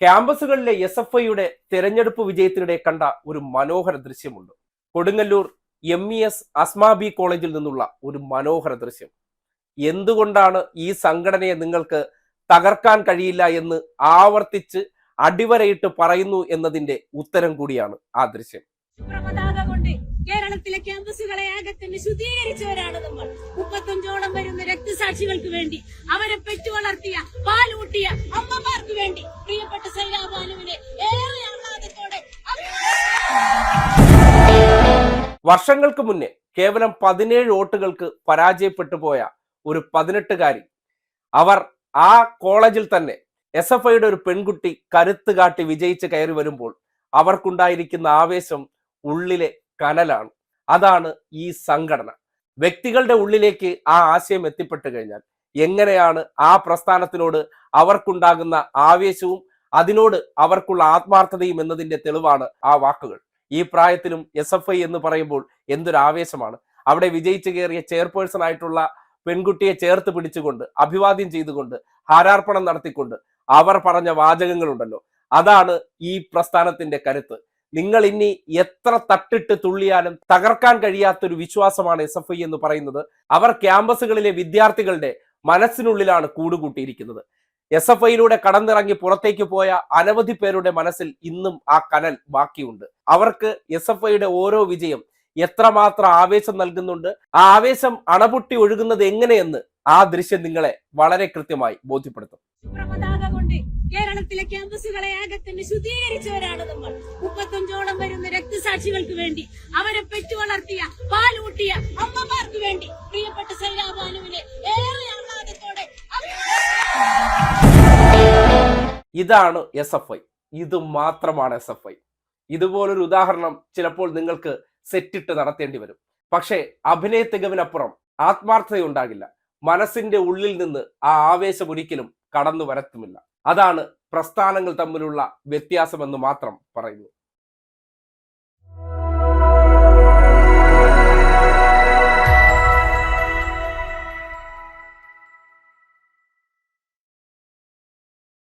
ക്യാമ്പസുകളിലെ S F ഐയുടെ തെരഞ്ഞെടുപ്പ് വിജയത്തിനിടെ കണ്ട ഒരു മനോഹര ദൃശ്യമുണ്ട്. Kodungallur M E S Asmabi കോളേജിൽ നിന്നുള്ള ഒരു മനോഹര ദൃശ്യം. എന്തുകൊണ്ടാണ് ഈ സംഘടനയെ നിങ്ങൾക്ക് തകർക്കാൻ കഴിയില്ല എന്ന് ആവർത്തിച്ച് അടിവരയിട്ട് പറയുന്നു എന്നതിന്റെ ഉത്തരം കൂടിയാണ് ആ ദൃശ്യം. കേരളത്തിലെ ക്യാമ്പസുകളെ ആകെ തന്നെ ശുദ്ധീകരിച്ചവരാണ് നമ്മൾ. മുപ്പത്തഞ്ചോളം വരുന്ന രക്തസാക്ഷികൾക്ക് വേണ്ടി അവരെ പെറ്റു വളർത്തിയ വർഷങ്ങൾക്ക് മുന്നേ കേവലം പതിനേഴ് വോട്ടുകൾക്ക് പരാജയപ്പെട്ടു പോയ ഒരു പതിനെട്ടുകാരി. അവർ ആ കോളേജിൽ തന്നെ എസ് എഫ് ഐയുടെ ഒരു പെൺകുട്ടി കരുത്ത് കാട്ടി വിജയിച്ച് കയറി വരുമ്പോൾ അവർക്കുണ്ടായിരിക്കുന്ന ആവേശം ഉള്ളിലെ കനലാണ്. അതാണ് ഈ സംഘടന. വ്യക്തികളുടെ ഉള്ളിലേക്ക് ആ ആശയം എത്തിപ്പെട്ടു കഴിഞ്ഞാൽ എങ്ങനെയാണ് ആ പ്രസ്ഥാനത്തിനോട് അവർക്കുണ്ടാകുന്ന ആവേശവും അതിനോട് അവർക്കുള്ള ആത്മാർത്ഥതയും എന്നതിന്റെ തെളിവാണ് ആ വാക്കുകൾ. ഈ പ്രായത്തിലും എസ് എഫ് ഐ എന്ന് പറയുമ്പോൾ എന്തൊരു ആവേശമാണ്. അവിടെ വിജയിച്ചു കയറിയ ചെയർപേഴ്സൺ ആയിട്ടുള്ള പെൺകുട്ടിയെ ചേർത്ത് പിടിച്ചുകൊണ്ട് അഭിവാദ്യം ചെയ്തുകൊണ്ട് ഹാരാർപ്പണം നടത്തിക്കൊണ്ട് അവർ പറഞ്ഞ വാചകങ്ങളുണ്ടല്ലോ. അതാണ് ഈ പ്രസ്ഥാനത്തിന്റെ കരുത്ത്. നിങ്ങൾ ഇനി എത്ര തട്ടിട്ട് തുള്ളിയാലും തകർക്കാൻ കഴിയാത്തൊരു വിശ്വാസമാണ് എസ് എഫ് ഐ എന്ന് പറയുന്നത്. അവർ ക്യാമ്പസുകളിലെ വിദ്യാർത്ഥികളുടെ മനസ്സിനുള്ളിലാണ് കൂടുകൂട്ടിയിരിക്കുന്നത്. എസ് എഫ് ഐയിലൂടെ കടന്നിറങ്ങി പുറത്തേക്ക് പോയ അനവധി പേരുടെ മനസ്സിൽ ഇന്നും ആ കനൽ ബാക്കിയുണ്ട്. അവർക്ക് എസ് എഫ് ഐയുടെ ഓരോ വിജയം എത്രമാത്രം ആവേശം നൽകുന്നുണ്ട് ആ ആവേശം അണപൊട്ടി ഒഴുകുന്നത് എങ്ങനെയെന്ന് ആ ദൃശ്യം നിങ്ങളെ വളരെ കൃത്യമായി ബോധ്യപ്പെടുത്തും. കേരളത്തിലെ ക്യാമ്പസുകളെ ആകെ ശുദ്ധീകരിച്ചവരാണ് നമ്മൾ. മുപ്പത്തഞ്ചോളം വരുന്ന രക്തസാക്ഷികൾക്ക് വേണ്ടി അവരെ പെറ്റു വളർത്തിയ പാലൂട്ടിയ അമ്മമാർക്ക് വേണ്ടി ഇതാണ് എസ് എഫ് ഐ ഇത് മാത്രമാണ് എസ് എഫ് ഐ ഇതുപോലൊരു ഉദാഹരണം ചിലപ്പോൾ നിങ്ങൾക്ക് സെറ്റിട്ട് നടത്തേണ്ടി വരും. പക്ഷേ അഭിനയ തികവിനപ്പുറം ആത്മാർത്ഥതയുണ്ടാകില്ല. മനസ്സിന്റെ ഉള്ളിൽ നിന്ന് ആ ആവേശം ഒരിക്കലും കടന്നു വരത്തുമില്ല അതാണ് പ്രസ്ഥാനങ്ങൾ തമ്മിലുള്ള വ്യത്യാസമെന്ന് മാത്രം പറയുന്നു.